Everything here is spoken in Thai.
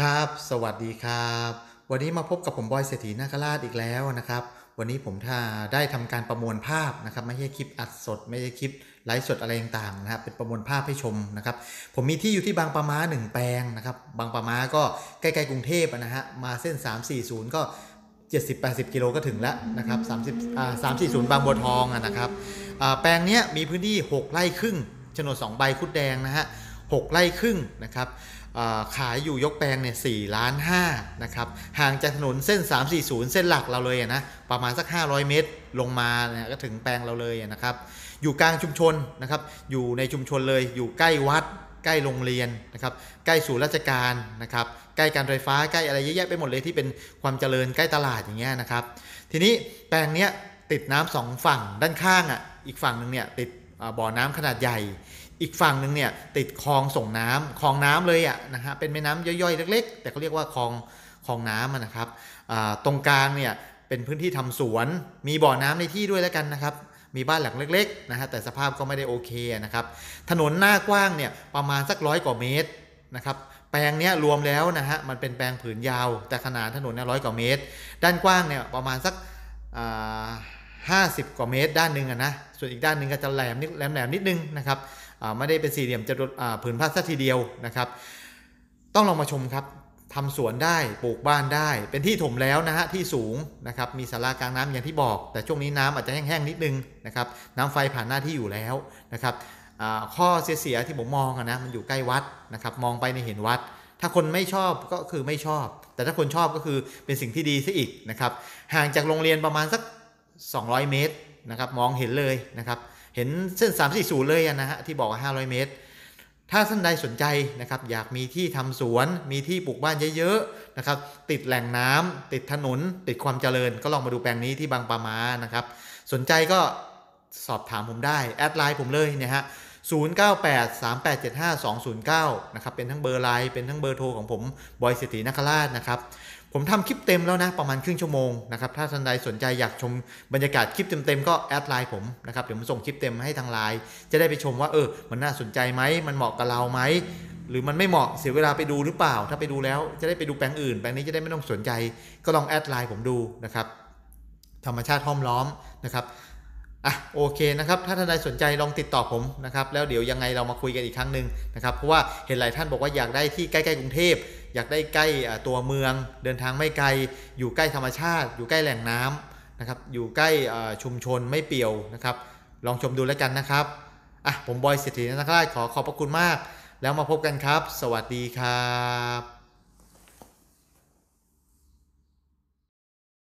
ครับ สวัสดีครับ วันนี้มาพบกับผมบอยเศรษฐีนาคราชอีกแล้วนะครับ วันนี้ผมถ้าได้ทำการประมวลภาพนะครับ ไม่ใช่คลิปอัดสด ไม่ใช่คลิปไลฟ์สดอะไรต่างๆนะครับ เป็นประมวลภาพให้ชมนะครับ ผมมีที่อยู่ที่บางปะมาหนึ่งแปลงนะครับ บางปะมาก็ใกล้ๆกรุงเทพนะฮะ มาเส้น 340 ก็ 70-80 กิโลก็ถึงแล้วนะครับ30อ่า340 บางบัวทองอะนะครับ แปลงนี้มีพื้นที่ 6 ไร่ครึ่งโฉนด2ใบคุดแดงนะฮะ 6 ไร่ครึ่งนะครับขายอยู่ยกแปลงเนี่ย4ล้าน5นะครับห่างจากถนนเส้น 340 เส้นหลักเราเลยนะประมาณสัก 500 เมตรลงมาเนี่ยก็ถึงแปลงเราเลยนะครับอยู่กลางชุมชนนะครับอยู่ในชุมชนเลยอยู่ใกล้วัด ใกล้โรงเรียนนะครับใกล้ศูนย์ราชการนะครับใกล้การไฟฟ้าใกล้อะไรเยอะแยะไปหมดเลยที่เป็นความเจริญใกล้ตลาดอย่างเงี้ยนะครับทีนี้แปลงเนี้ยติดน้ำสองฝั่งด้านข้างอะอีกฝั่งหนึ่งเนี่ยติดบ่อน้ำขนาดใหญ่ อีกฝั่งหนึ่งเนี่ยติดคลองส่งน้ำคลองน้ำเลยอะนะฮะเป็นแม่น้ำย่อยๆ เล็ก ๆ แต่เขาเรียกว่าคลองคลองน้ำนะครับตรงกลางเนี่ยเป็นพื้นที่ทำสวน มีบ่อน้ำในที่ด้วยแล้วกันนะครับ มีบ้านหลังเล็กๆนะฮะแต่สภาพก็ไม่ได้โอเคนะครับถนนหน้ากว้างเนี่ยประมาณสักร้อยกว่าเมตรนะครับแปลงเนี้ยรวมแล้วนะฮะมันเป็นแปลงผืนยาว แต่ขนาดถนนเนี่ยร้อยกว่าเมตร ด้านกว้างเนี่ยประมาณสักห้าสิบกว่าเมตร ด้านหนึ่งอะนะส่วนอีกด้านหนึ่งก็จะแหลมนิดแหลมแหลมนิดนึงนะครับ ไม่ได้เป็นสี่เหลี่ยมจะผืนผ้าสักทีเดียวนะครับ ต้องลองมาชมครับทำสวนได้ปลูกบ้านได้ เป็นที่ถมแล้วนะฮะที่สูงนะครับมีศาลากลางน้ำอย่างที่บอก แต่ช่วงนี้น้ำอาจจะแห้งๆนิดนึงนะครับน้ำไฟผ่านหน้าที่อยู่แล้วนะครับข้อเสียๆที่ผมมองนะมันอยู่ใกล้วัดนะครับมองไปในเห็นวัด ถ้าคนไม่ชอบก็คือไม่ชอบ แต่ถ้าคนชอบก็คือเป็นสิ่งที่ดีซะอีกนะครับห่างจากโรงเรียนประมาณสัก 200 เมตรนะครับมองเห็นเลยนะครับ เห็นเส้น 340 เลยนะฮะที่บอกว่า 500 เมตร ถ้าท่านใดสนใจนะครับอยากมีที่ทำสวน มีที่ปลูกบ้านเยอะๆนะครับติดแหล่งน้ำติดถนน ติดความเจริญ ก็ลองมาดูแปลงนี้ที่บางปะมานะครับสนใจก็สอบถามผมได้ แอดไลน์ผมเลยเนี่ยฮะ0983875209 นะครับ เป็นทั้งเบอร์ไลน์ เป็นทั้งเบอร์โทรของผม บอยเศรษฐีนคราชนะครับ ผมทำคลิปเต็มแล้วนะ ประมาณครึ่งชั่วโมงนะครับ ถ้าท่านใดสนใจอยากชมบรรยากาศคลิปเต็มๆก็แอดไลน์ผมนะครับ เดี๋ยวผมส่งคลิปเต็มให้ทางไลน์จะได้ไปชมว่าเออ มันน่าสนใจไหม มันเหมาะกับเราไหม หรือมันไม่เหมาะเสียเวลาไปดูหรือเปล่า ถ้าไปดูแล้วจะได้ไปดูแปลงอื่น แปลงนี้จะได้ไม่ต้องสนใจ ก็ลองแอดไลน์ผมดูนะครับ ธรรมชาติห้อมล้อมนะครับ อะโอเคนะครับถ้าท่านใดสนใจลองติดต่อผมนะครับแล้วเดี๋ยวยังไงเรามาคุยกันอีกครั้งหนึ่งนะครับเพราะว่าเห็นหลายท่านบอกว่าอยากได้ที่ใกล้ๆกรุงเทพอยากได้ใกล้ตัวเมือง เดินทางไม่ไกล อยู่ใกล้ธรรมชาติ อยู่ใกล้แหล่งน้ำนะครับอยู่ใกล้ชุมชนไม่เปี่ยวนะครับลองชมดูแล้วกันนะครับอะผมบอยเศรษฐีนคราชขอขอบพระคุณมาก แล้วมาพบกันครับ สวัสดีครับ